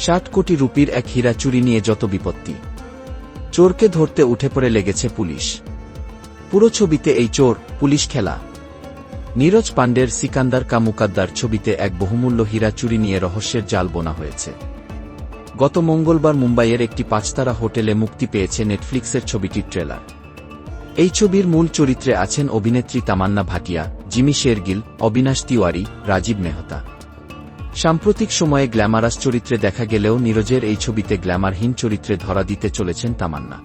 ষাট কোটি রুপির এক হীরা চুরি নিয়ে যত বিপত্তি। চোরকে ধরতে উঠে পড়ে লেগেছে পুলিশ। পুরো ছবিতে এই চোর পুলিশ খেলা। নীরজ পাণ্ডের সিকান্দার কা মুকাদ্দার ছবিতে এক বহুমূল্য হীরা চুরি নিয়ে রহস্যের জাল বোনা হয়েছে। গত মঙ্গলবার মুম্বাইয়ের একটি পাঁচতারা হোটেলে মুক্তি পেয়েছে নেটফ্লিক্সের ছবিটির ট্রেলার। এই ছবির মূল চরিত্রে আছেন অভিনেত্রী তামান্না ভাটিয়া, জিমি শেরগিল, অবিনাশ তিওয়ারি, রাজীব মেহতা। সাম্প্রতিক সময়ে গ্ল্যামারাস চরিত্রে দেখা গেলেও নীরজের এই ছবিতে গ্ল্যামারহীন চরিত্রে ধরা দিতে চলেছেন তামান্না।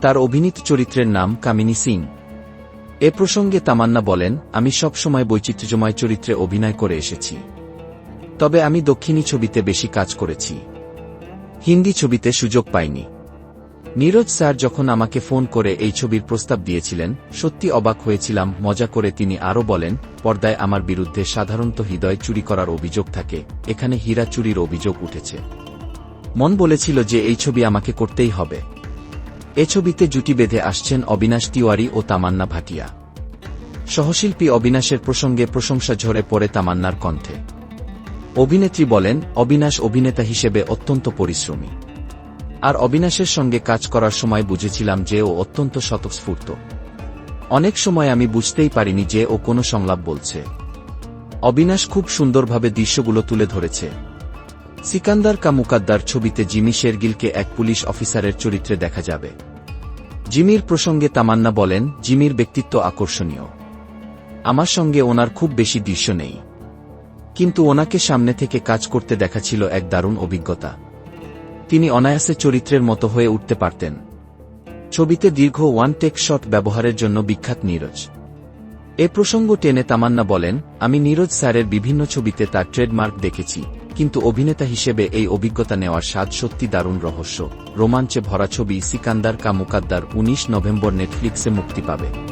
তার অভিনীত চরিত্রের নাম কামিনী সিং। এ প্রসঙ্গে তামান্না বলেন, আমি সব সময় বৈচিত্র্যময় চরিত্রে অভিনয় করে এসেছি। তবে আমি দক্ষিণী ছবিতে বেশি কাজ করেছি। হিন্দি ছবিতে সুযোগ পাইনি। নীরজ স্যার যখন আমাকে ফোন করে এই ছবির প্রস্তাব দিয়েছিলেন, সত্যি অবাক হয়েছিলাম, মজা করে তিনি আরও বলেন, পর্দায় আমার বিরুদ্ধে সাধারণত হৃদয় চুরি করার অভিযোগ থাকে, এখানে হীরা চুরির অভিযোগ উঠেছে। মন বলেছিল যে এই ছবি আমাকে করতেই হবে। এ ছবিতে জুটি বেঁধে আসছেন অবিনাশ তিওয়ারি ও তামান্না ভাটিয়া। সহশিল্পী অবিনাশের প্রসঙ্গে প্রশংসা ঝরে পড়ে তামান্নার কণ্ঠে। অভিনেত্রী বলেন, অবিনাশ অভিনেতা হিসেবে অত্যন্ত পরিশ্রমী। আর অবিনাশের সঙ্গে কাজ করার সময় বুঝেছিলাম যে ও অত্যন্ত স্বতঃস্ফূর্ত। অনেক সময় আমি বুঝতেই পারিনি যে ও কোনো সংলাপ বলছে। অবিনাশ খুব সুন্দরভাবে দৃশ্যগুলো তুলে ধরেছে। সিকান্দার কা মুকাদ্দার ছবিতে জিমি শেরগিলকে এক পুলিশ অফিসারের চরিত্রে দেখা যাবে। জিমির প্রসঙ্গে তামান্না বলেন, জিমির ব্যক্তিত্ব আকর্ষণীয়। আমার সঙ্গে ওনার খুব বেশি দৃশ্য নেই। কিন্তু ওনাকে সামনে থেকে কাজ করতে দেখা ছিল এক দারুণ অভিজ্ঞতা। তিনি অনায়াসে চরিত্রের মতো হয়ে উঠতে পারতেন। ছবিতে দীর্ঘ ওয়ান টেক শট ব্যবহারের জন্য বিখ্যাত নীরজ। এ প্রসঙ্গ টেনে তামান্না বলেন, আমি নীরজ স্যারের বিভিন্ন ছবিতে তার ট্রেডমার্ক দেখেছি, কিন্তু অভিনেতা হিসেবে এই অভিজ্ঞতা নেওয়ার স্বাদ সত্যি দারুণ রহস্য। রোমাঞ্চে ভরা ছবি সিকান্দার কা মুকাদ্দার উনিশ নভেম্বর নেটফ্লিক্সে মুক্তি পাবে।